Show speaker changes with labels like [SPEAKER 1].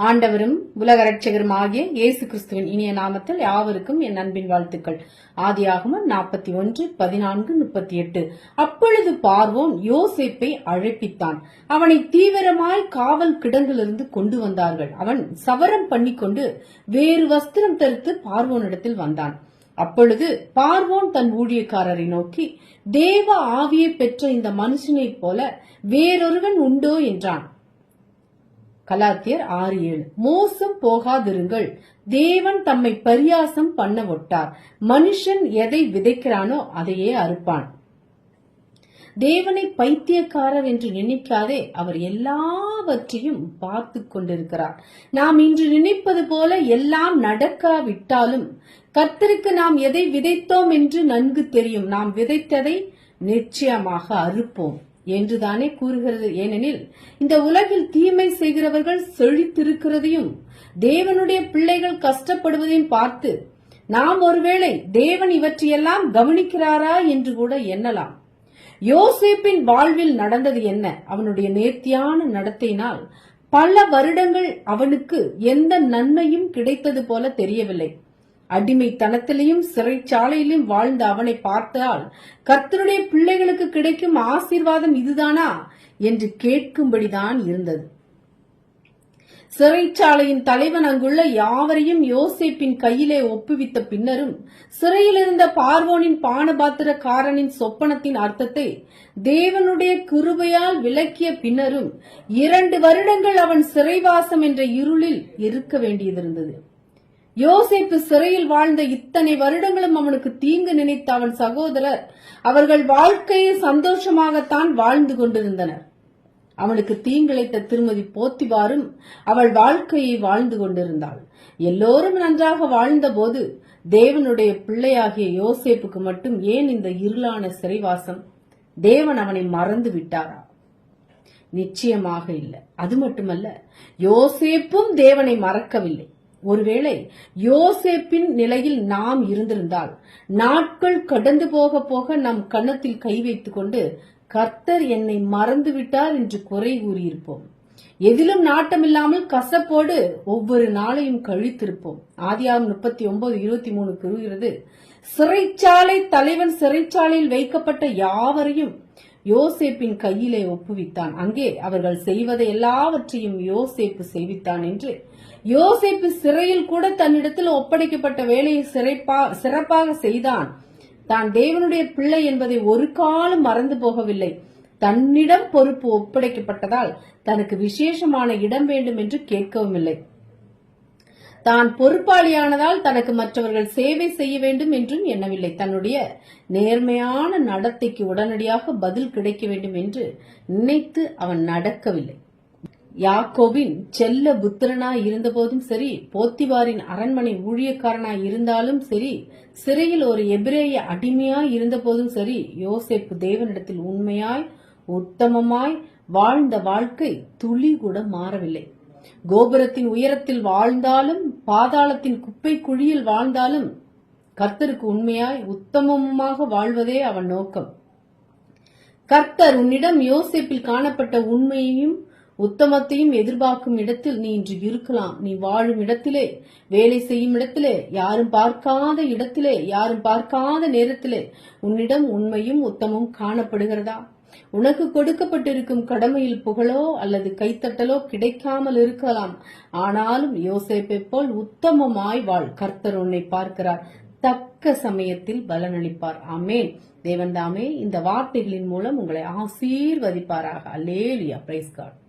[SPEAKER 1] ஆண்டவரும் உலக ரட்சகரும் ஆகிய இயேசு கிறிஸ்துவின் இனிய நாமத்தில் யாவருக்கும் என் அன்பின் வாழ்த்துக்கள். ஆதியாகமம் நாற்பத்தி ஒன்று பதினான்கு முப்பத்தி எட்டு. அப்பொழுது பார்வோன் யோசேப்பை அழைப்பித்தான். அவனை தீவிரமாய் காவல் கிடங்கிலிருந்து கொண்டு வந்தார்கள். அவன் சவரம் பண்ணிக்கொண்டு வேறு வஸ்திரம் தரித்து பார்வோனிடத்தில் வந்தான். அப்பொழுது பார்வோன் தன் ஊழியக்காரரை நோக்கி தேவ ஆவியை பெற்ற இந்த மனுஷனைப் போல வேறொருவன் உண்டோ? என்றான். கலாத்தியர் ஆறு ஏழு. மோசம் போகாதிருங்கள். தேவன் தம்மை பரியாசம் பண்ண ஒட்டார் மனுஷன் எதை விதைக்கிறானோ அதையே அறுப்பான். தேவனை பைத்தியக்காரர் என்று நினைக்காதே. அவர் எல்லாவற்றையும் பார்த்து கொண்டிருக்கிறார். நாம் இன்று நினைப்பது போல எல்லாம் நடக்காவிட்டாலும் கர்த்தருக்கு நாம் எதை விதைத்தோம் என்று நன்கு தெரியும். நாம் விதைத்ததை நிச்சயமாக அறுப்போம். என்றுதானே கூறுகிறது. ஏனெனில் இந்த உலகில் தீமை செய்கிறவர்கள் செழித்திருக்கிறதையும் தேவனுடைய பிள்ளைகள் கஷ்டப்படுவதையும் பார்த்து நாம் ஒருவேளை தேவன் இவற்றையெல்லாம் கவனிக்கிறாரா என்று கூட எண்ணலாம். யோசேப்பின் வாழ்வில் நடந்தது என்ன? அவனுடைய நேர்த்தியான நடத்தையினால் பல வருடங்கள் அவனுக்கு எந்த நன்மையும் கிடைத்தது போல தெரியவில்லை. அடிமைத்தனத்திலையும் சிறைச்சாலையிலும் வாழ்ந்த அவனை பார்த்தால் கர்த்தருடைய பிள்ளைகளுக்கு கிடைக்கும் ஆசீர்வாதம் இதுதானா? என்று கேட்கும்படிதான் இருந்தது. சிறைச்சாலையின் தலைவன் அங்குள்ள யாவரையும் யோசேப்பின் கையிலே ஒப்புவித்த பின்னரும் சிறையில் இருந்த பார்வோனின் பானபாத்திரக்காரனின் சொப்பனத்தின் அர்த்தத்தை தேவனுடைய கிருபையால் விளக்கிய பின்னரும் இரண்டு வருடங்கள் அவன் சிறைவாசம் என்ற இருளில் இருக்க வேண்டியதிருந்தது யோசேப்பு சிறையில் வாழ்ந்த இத்தனை வருடங்களும் அவனுக்கு தீங்கு நினைத்த அவன் சகோதரர் அவர்கள் வாழ்க்கையை சந்தோஷமாகத்தான் வாழ்ந்து கொண்டிருந்தனர். அவனுக்கு தீங்கிழைத்த திருமதி போத்திவாரும் அவள் வாழ்க்கையை வாழ்ந்து கொண்டிருந்தாள். எல்லோரும் நன்றாக வாழ்ந்தபோது தேவனுடைய பிள்ளையாகிய யோசேப்புக்கு மட்டும் ஏன் இந்த இருளான சிறைவாசம்? தேவன் அவனை மறந்து விட்டாரா? நிச்சயமாக இல்லை. அது மட்டுமல்ல யோசேப்பும் தேவனை மறக்கவில்லை. ஒருவேளை யோசேப்பின் நிலையில் நாம் இருந்திருந்தால் நாட்கள் கடந்து போக போக நம் கன்னத்தில் கை வைத்துக் கொண்டு கர்த்தர் என்னை மறந்துவிட்டார் என்று குறை கூறியிருப்போம். எதிலும் நாட்டமில்லாமல் கசப்போடு ஒவ்வொரு நாளையும் கழித்திருப்போம். ஆதியாகம் முப்பத்தி ஒன்பது இருபத்தி மூணு கூறுகிறது. சிறைச்சாலை தலைவன் சிறைச்சாலையில் வைக்கப்பட்ட யாவரையும் யோசேப்பின் கையிலே ஒப்புவித்தான். அங்கே அவர்கள் செய்வதை எல்லாவற்றையும் யோசேப்பு செய்வித்தான் என்று. யோசேப்பு சிறையில் கூட தன்னிடத்தில் ஒப்படைக்கப்பட்ட வேலையை சிறப்பாக செய்தான். தான் தேவனுடைய பிள்ளை என்பதை ஒரு காலம் மறந்து போகவில்லை. தன்னிடம் பொறுப்பு ஒப்படைக்கப்பட்டதால் தனக்கு விசேஷமான இடம் வேண்டும் என்று கேட்கவும் இல்லை. தான் பொறுப்பாளியானதால் தனக்கு மற்றவர்கள் சேவை செய்ய வேண்டும் என்றும் எண்ணவில்லை. தன்னுடைய நேர்மையான நடத்தைக்கு உடனடியாக பதில் கிடைக்க வேண்டும் என்று நினைத்து அவன் நடக்கவில்லை. யாக்கோவின் செல்ல புத்திரனாய் இருந்தபோதும் சரி போத்திவாரின் அரண்மனை ஊழியக்காரனாய் இருந்தாலும் சரி சிறையில் ஒரு எபிரேய அடிமையாய் இருந்தபோதும் சரி யோசேப்பு தேவனிடத்தில் உண்மையாய் உத்தமமாய் வாழ்ந்த வாழ்க்கை துளி கூட மாறவில்லை. கோபுரத்தின் உயரத்தில் வாழ்ந்தாலும் பாதாளத்தின் குப்பை குழியில் வாழ்ந்தாலும் கர்த்தருக்கு உண்மையாய் உத்தமமாக வாழ்வதே அவன் நோக்கம். கர்த்தர் உன்னிடம் யோசிப்பில் காணப்பட்ட உண்மையையும் உத்தமத்தையும் எதிர்பார்க்கும் இடத்தில் நீ இன்று இருக்கலாம். நீ வாழும் இடத்திலே வேலை செய்யும் இடத்திலே யாரும் பார்க்காத இடத்திலே யாரும் பார்க்காத நேரத்திலே உன்னிடம் உண்மையும் உத்தமும் காணப்படுகிறதா? உனக்கு கொடுக்கப்பட்டிருக்கும் கடமையில் புகழோ அல்லது கைத்தட்டலோ கிடைக்காமல் இருக்கலாம். ஆனாலும் யோசேப்பை போல் உத்தமமாய் வாழ். கர்த்தர் உன்னை பார்க்கிறார். தக்க சமயத்தில் பலனளிப்பார். ஆமேன். தேவன் தாமே இந்த வார்த்தைகளின் மூலம் உங்களை ஆசீர்வதிப்பாராக. அல்லேலியா. Price God